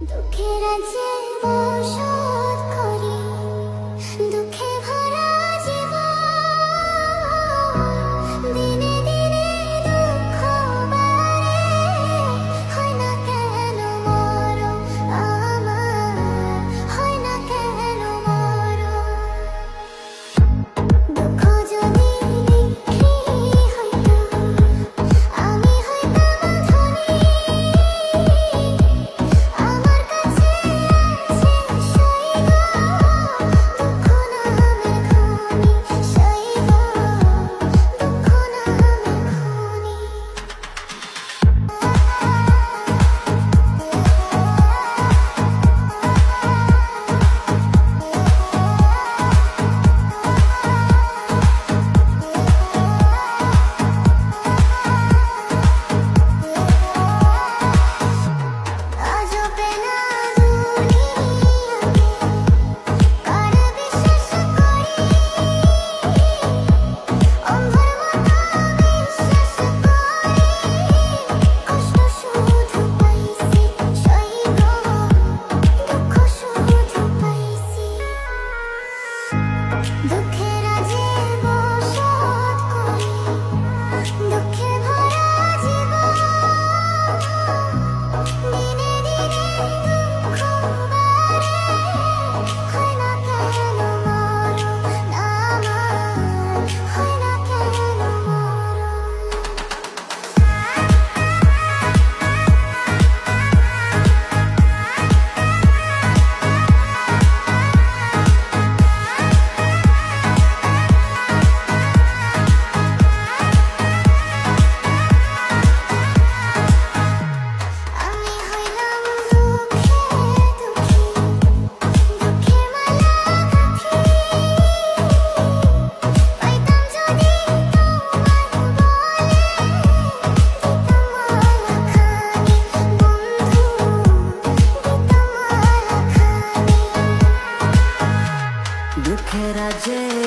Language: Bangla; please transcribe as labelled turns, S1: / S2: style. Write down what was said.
S1: দুঃখের আছে বসা magic.